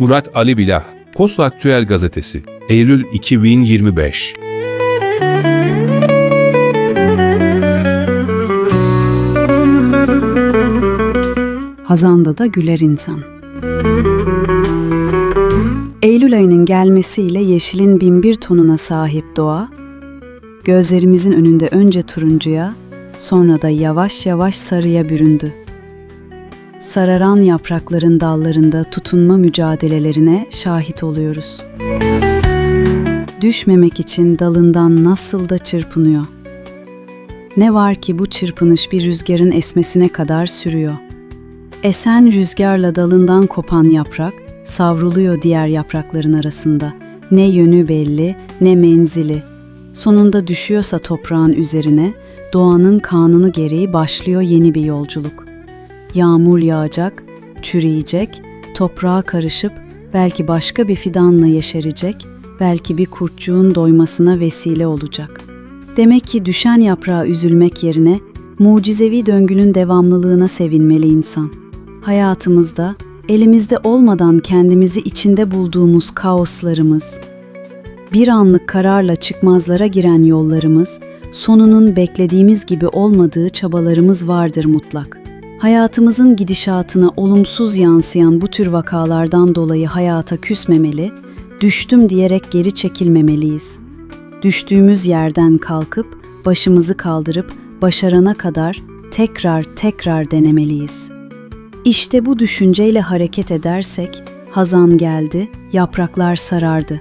Murat Ali Bilah, Post Aktüel Gazetesi, Eylül 2025 Hazanda da güler insan. Eylül ayının gelmesiyle yeşilin binbir tonuna sahip doğa, gözlerimizin önünde önce turuncuya, sonra da yavaş yavaş sarıya büründü. Sararan yaprakların dallarında tutunma mücadelelerine şahit oluyoruz. Düşmemek için dalından nasıl da çırpınıyor. Ne var ki bu çırpınış bir rüzgarın esmesine kadar sürüyor. Esen rüzgarla dalından kopan yaprak savruluyor diğer yaprakların arasında. Ne yönü belli, ne menzili. Sonunda düşüyorsa toprağın üzerine, doğanın kanunu gereği başlıyor yeni bir yolculuk. Yağmur yağacak, çürüyecek, toprağa karışıp belki başka bir fidanla yeşerecek, belki bir kurtçuğun doymasına vesile olacak. Demek ki düşen yaprağa üzülmek yerine mucizevi döngünün devamlılığına sevinmeli insan. Hayatımızda elimizde olmadan kendimizi içinde bulduğumuz kaoslarımız, bir anlık kararla çıkmazlara giren yollarımız, sonunun beklediğimiz gibi olmadığı çabalarımız vardır mutlak. Hayatımızın gidişatına olumsuz yansıyan bu tür vakalardan dolayı hayata küsmemeli, düştüm diyerek geri çekilmemeliyiz. Düştüğümüz yerden kalkıp başımızı kaldırıp başarana kadar tekrar tekrar denemeliyiz. İşte bu düşünceyle hareket edersek hazan geldi, yapraklar sarardı.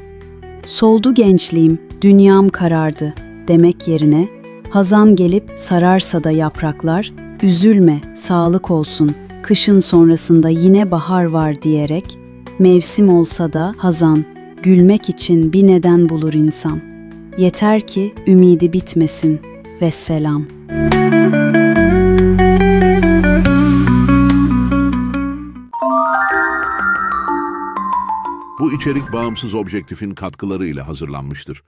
Soldu gençliğim, dünyam karardı demek yerine hazan gelip sararsa da yapraklar, üzülme, sağlık olsun, kışın sonrasında yine bahar var diyerek, mevsim olsa da hazan, gülmek için bir neden bulur insan. Yeter ki ümidi bitmesin. Vesselam. Bu içerik bağımsız objektifin katkılarıyla hazırlanmıştır.